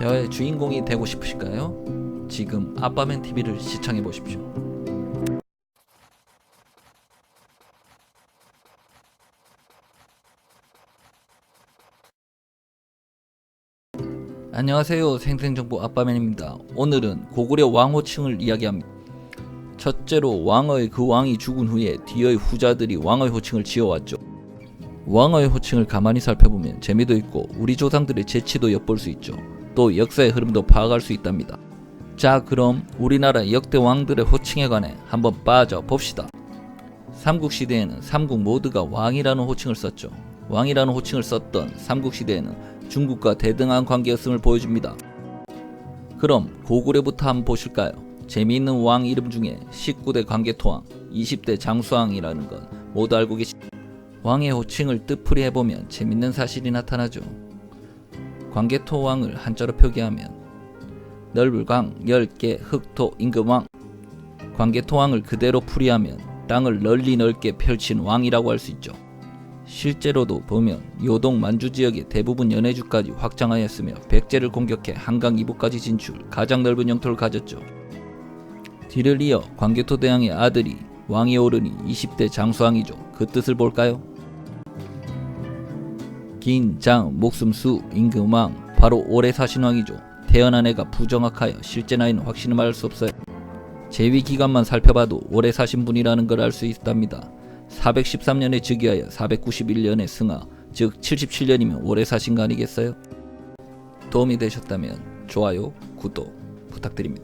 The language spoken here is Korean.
대화의 주인공이 되고 싶으실까요? 지금 아빠맨 TV를 시청해 보십시오. 안녕하세요. 생생정보 아빠맨입니다. 오늘은 고구려 왕호칭을 이야기합니다. 첫째로 왕의 그 왕이 죽은 후에 뒤의 후자들이 왕의 호칭을 지어왔죠. 왕의 호칭을 가만히 살펴보면 재미도 있고 우리 조상들의 재치도 엿볼 수 있죠. 또 역사의 흐름도 파악할 수 있답니다. 자, 그럼 우리나라 역대 왕들의 호칭에 관해 한번 빠져 봅시다. 삼국 시대에는 삼국 모두가 왕이라는 호칭을 썼죠. 왕이라는 호칭을 썼던 삼국 시대에는 중국과 대등한 관계였음을 보여줍니다. 그럼 고구려부터 한번 보실까요? 재미있는 왕 이름 중에 19대 관계토왕, 20대 장수왕이라는 건 모두 알고 계시. 왕의 호칭을 뜻풀이 해보면 재밌는 사실이 나타나죠. 관계토왕을 한자로 표기하면 넓을강, 열개, 흑토, 임금왕. 관계토왕을 그대로 풀이하면 땅을 널리 넓게 펼친 왕이라고 할 수 있죠. 실제로도 보면 요동 만주 지역의 대부분 연해주까지 확장하였으며 백제를 공격해 한강 이북까지 진출, 가장 넓은 영토를 가졌죠. 뒤를 이어 광개토 대왕의 아들이 왕이 오르니 20대 장수왕이죠. 그 뜻을 볼까요? 긴, 장, 목숨, 수, 임금왕 바로 오래 사신 왕이죠. 태어난 해가 부정확하여 실제 나이는 확신을 말할 수 없어요. 재위 기간만 살펴봐도 오래 사신 분이라는 걸 알 수 있답니다. 413년에 즉위하여 491년에 승하, 즉 77년이면 오래 사신 거 아니겠어요? 도움이 되셨다면 좋아요, 구독 부탁드립니다.